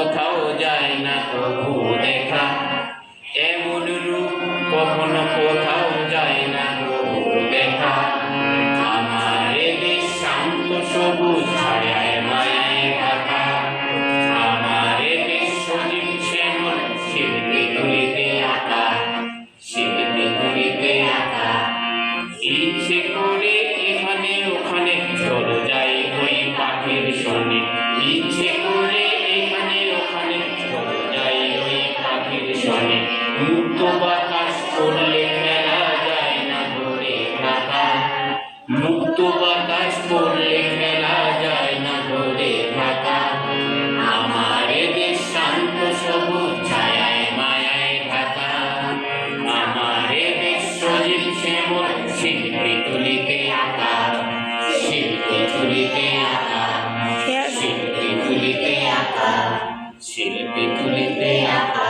কোথাও যায় না প্রভু দেখা। এমন রূপ কখনো কোথাও যায় না প্রভু দেখা। আমার শান্ত সবুজ আমারে বিশ্বদীপ শ্যামল শিল্পী তুলিতে আঁকা। শিল্পী তুলিতে আঁকা। ইচ্ছে করে এখানে ওখানে চলে যাই। শোনে মুক্ত বাতাস করলে মেলা যায় না ধরে রাখা মুক্ত বাতাস করলে মেলা যায় না ধরে রাখা আমার দেশ শান্ত, সবুজ ছায়ায়, মায়ায় ঢাকা আমার দেশ সজীব, শ্যামল, শিল্পী তুলিতে আঁকা। শিল্পী তুলিতে আঁকা। শিল্পী তুলিতে আঁকা। শিল্পী তুলিতে আঁকা।